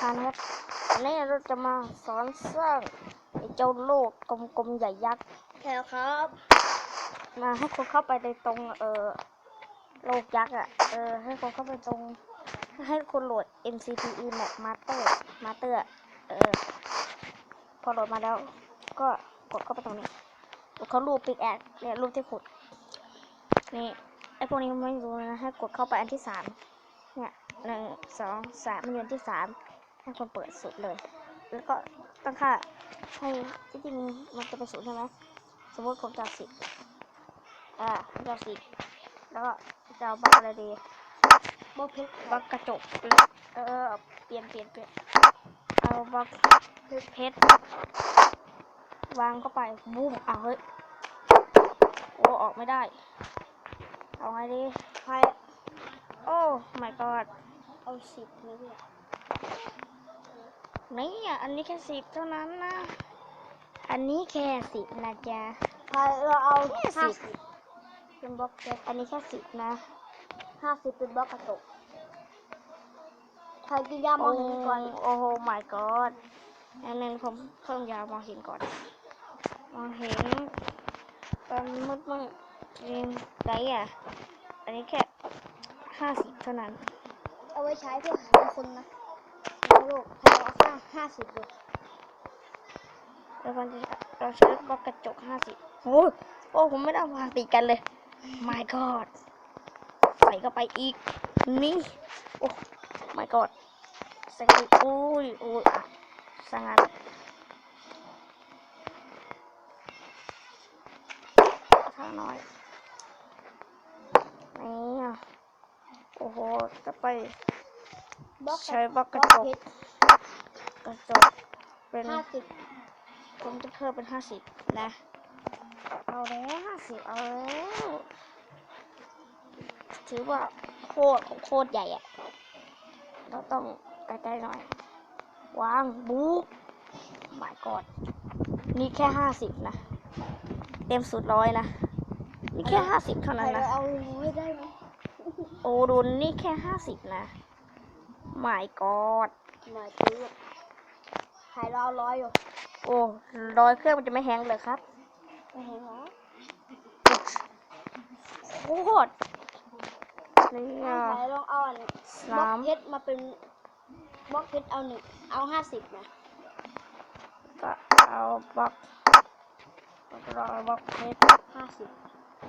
คารนะครับวันนี้เราจะมาสอนสร้างไอ้เจ้าโลกกลมๆใหญ่ยักษ์แถวครับมาให้คนเข้าไปในตรงเออโลกยักษ์อะเออให้คนเข้าไปตรง ให้คนโหลด MCPE Map Master Master อะเออพอโหลดมาแล้ว ก็กดเข้าไปตรงนี้เขารูปปิกแอดเนี่ยรูปที่ขุดนี่ไอพวกนี้มันไม่รู้นะให้กดเข้าไปอันที่สามเนี่ยหนึ่งสองสามมันอยู่อันที่สาม ให้คนเปิดสุดเลย แล้วก็ตั้งค่าให้ที่จริงมันจะเป็นศูนย์ใช่ไหมสมมติผมจะสิบอ่าผมจะสิบแล้วก็จะเอาบล็อกอะไรดีบล็อกเพชรบล็อกกระจกเออเปลี่ยนเปลี่ยนเปลี่ยนเอาบล็อกเพชรวางเข้าไปบุ้มเอาเฮ้ยโอ้ออกไม่ได้ เอาไงดีใครโอ้ my god เอาสิบเนี่ย นี่อะอันนี้แค่สิบเท่านั้นนะ อันนี้แค่สิบนะจ๊ะใครเราเอาแค่ห้าสิบสิบเป็นบล็อกเพชรอันนี้แค่สิบนะห้าสิบเป็นบล็อกกระจกใครกินยามองเห็นก่อน โอ้โห my god อันนึงผมเพิ่มยาวมองเห็นก่อน มองเห็นตอนมืดมืดเรียงไรอะ อันนี้แค่ห้าสิบเท่านั้น เอาไว้ใช้เพื่อหาคนนะในโลกใครเอา ห้าสิบเลยแล้วมันจะเราใช้บล็อกกระจกห้าสิบโอ้โอ้ผมไม่ได้วางติดกันเลย my god ใส่เข้าไปอีก นี่ โอ้ my god ใส่ไปอุ้ยอุ้ยอะสังงานทางน้อยนี่อะโอ้โหจะไปใช้บล็อกกระจก กระจกเป็นห้าสิบผมจะเพิ่มเป็นห้าสิบนะ เอาแล้วห้าสิบเอาแล้วถือว่าโคตรโคตรใหญ่อะเราต้องใกล้ๆหน่อย วางบุ๊กหมายกอดนี่แค่ห้าสิบนะ เต็มสุดร้อยนะ นี่แค่ห้าสิบเท่าใครนั้นนะเอาไว้ได้ไหมโอ้ดุนนี่แค่ห้าสิบนะหมายกอดหมายถึงใครเราเอาร้อยอยู่โอ้ร้อยเครื่องมันจะไม่แห้งเลยครับ ไม่เห็นเหรอโคตรนี่ใคอะรลองเอาอันสบล็อกามเพชรมาเป็นบล็อกเพชรเอาหนึ่งเอาห้าสิบนะก็เอาบล็อกเราเอาบล็อกเพชรห้าสิบ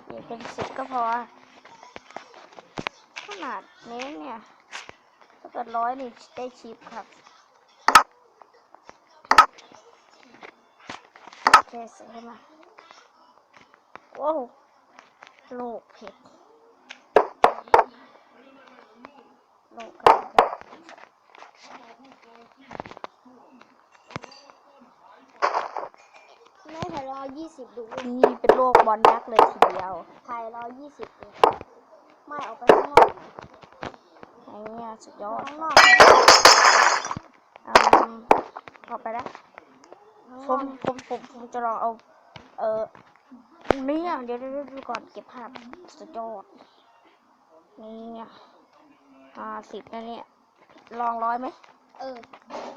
เดี๋ยวเป็นสิบก็พอ ขนาดนี้เนี่ยถ้าเกิดร้อยนี่ได้ชิปครับโอ เคเสร็จแล้วมาว้าวโลกเพชรโลกเพชรแม่ไทยเราเอายี่สิบดูนี่เป็นโลกบอลยักษ์เลยทีเดียวไทยเรายี่สิบเลยไม่ออกไปข้างนอกไอ้เนี่ยสุดยอดข้างนอก อืมเอาไปแล้ว ข้าง ผ นอ ม ก ผมผมผมจะลองเอา เออเนี่ยเดี๋ยวเดี๋ยวเดี๋ยวดูก่อนเก็บภาพสุดยอดนี่ห้าสิบนะเนี่ยลองร้อยไหมเออ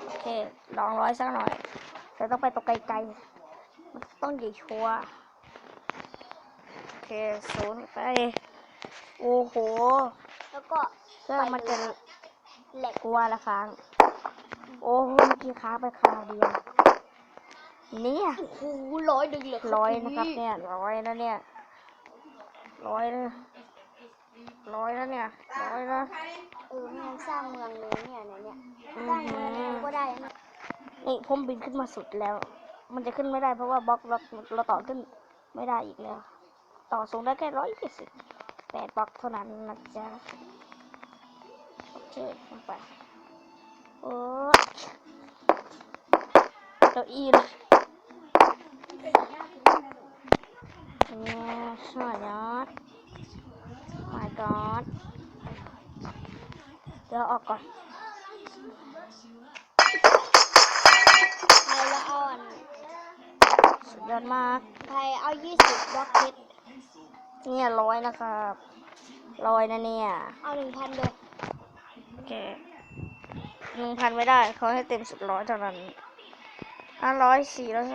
โอเคลองร้อยสักหน่อยแต่ต้องไปตรงไกลๆมันต้องใหญ่ชัวร์โอเคศูนย์ไปโอ้โหแล้วก็เครื่องมันจะแหลกกลัวละครั้งโอ้โหเมื่อกี้ค้างไปคราวเดียว เนี่ยโอ้โหร้อยหนึ่งเหลือร้อยนะครับเนี่ยร้อยนะเนี่ยร้อยนะร้อยนะเนี่ยร้อยนะเออไม่งั้นสร้างเมืองเลยเนี่ยไหนเนี่ยอืสร้างเมืองเลยก็ได้นะนี่ผมบินขึ้นมาสุดแล้ว มันจะขึ้นไม่ได้เพราะว่าบล็อกเราเราต่อขึ้นไม่ได้อีกแล้ว ต่อสูงได้แค่ร้อยยี่สิบแปดบล็อกเท่านั้นนะจ๊ะโอเคลงไปโอ้เก้าอี้ เลยเนี่ยช่วยยอด my god เดี๋ยวออกก่อนไทยเราเอาอันสุดยอดมากไทยเอายี่สิบบล็อกเพชรเนี่ยร้อยนะครับร้อยนะเนี่ย เอาหนึ่งพันเลย โอเคหนึ่งพันไม่ได้ เขาให้เต็มสุดร้อยเท่านั้นห้าร้อยสี่ร้อย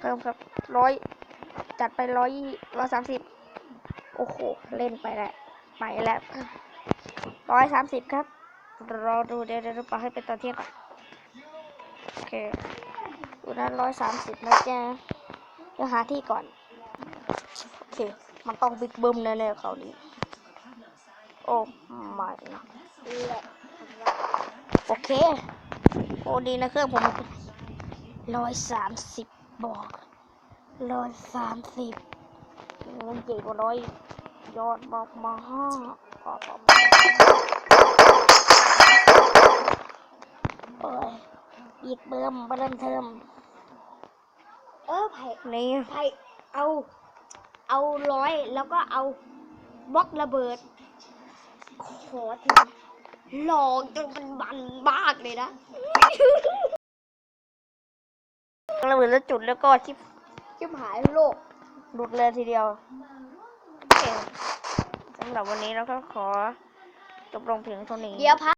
เพิ่มครับร้อยจัดไปร้อยร้อยสามสิบโอ้โห เล่นไปแล้วไปแล้วร้อยสามสิบครับ รอดูเดี๋ยวเดี๋ยวปาให้เป็นตอนเที่ยงก่อนโอเคดูนั้นร้อยสามสิบนะจ๊ะเดี๋ยวหาที่ก่อนโอเค มันต้องบิ๊กบึ้มแน่ๆเขาวนี้โอ้ไม่นะโอเค โอ้ดีนะเครื่องผมร้อยสามสิบ บอกร้อยสามสิบมันเจ๋งกว่าร้อยยอดบอกมาห้าปอปอโอ้ยอีกเบิ่มเบิ่มเทิมเออไผ่นี่ไผ่เอา เอาร้อยแล้วก็เอาบล็อกระเบิด ขอทีลองจนมันบันมากเลยนะ ระเบิดแล้วจุดแล้วก็ชิปชิบหายโลกหลุดเลยทีเดียวสำหรับวันนี้เราก็ขอจบลงเพียงเท่านี้ เดี๋ยวพัก